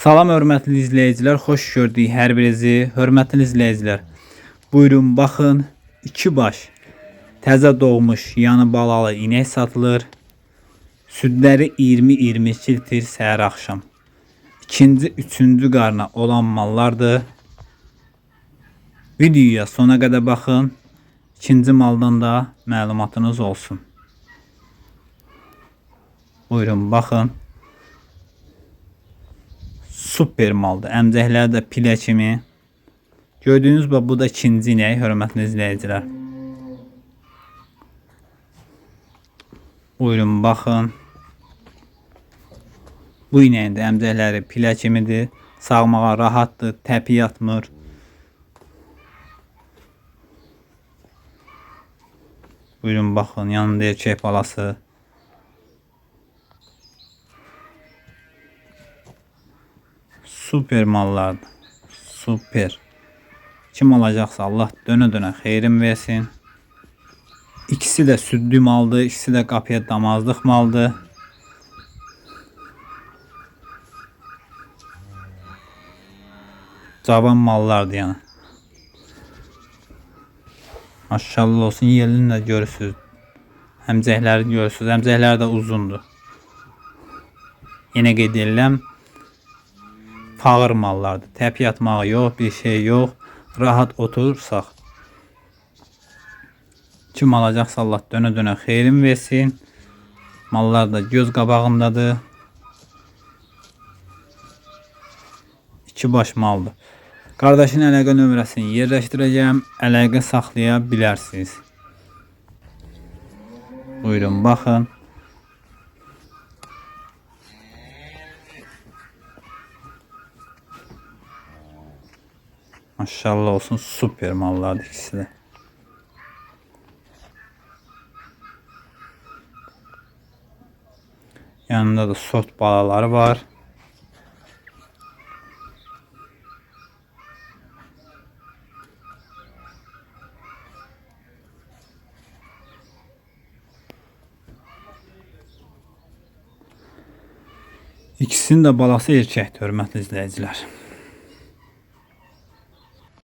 Salam hörmətli izləyicilər, xoş gördük hər birinizi. Hörmətli izləyicilər, buyurun baxın, iki baş təzə doğmuş yanı balalı inək satılır. Südləri 20-22 litr səhər axşam. İkinci, üçüncü qarna olan mallardır. Videoya sona qədər baxın. İkinci maldan da məlumatınız olsun. Buyurun baxın. Super maldır. Əmcəklər də pilə kimi. Gördüyünüz gibi bu da ikinci inək, hörmətli izləyicilər. Buyurun baxın. Bu inəyin də əmcəkləri pilə kimidir. Sağmağa rahatdır, təpi yatmır. Buyurun baxın, yanında erkək balası. Super mallardır. Super. Kim alacaksa Allah dönə dönə xeyrin versin. İkisi de südlü maldı, ikisi de qapıya damazlıq maldı. Cavan mallardı yani. Maşallah olsun yerini de görürsünüz. Həmcəkləri görürsünüz. Həmcəklər də uzundur. Yenə qeyd edirəm. Fağır mallardır. Təpi yatmağı yox, bir şey yox. Rahat oturursaq. Kim alacaqsa Allah dönə dönə xeyrin versin. Mallar da göz qabağındadır. İki baş maldır. Qardaşın əlaqə nömrəsini yerləşdirəcəm. Əlaqə saxlaya bilərsiniz. Buyurun baxın. Maşallah olsun süper mallardır ikisi de. Yanında da sort balaları var. İkisinin də balası erkəkdir, hörmətli izləyicilər.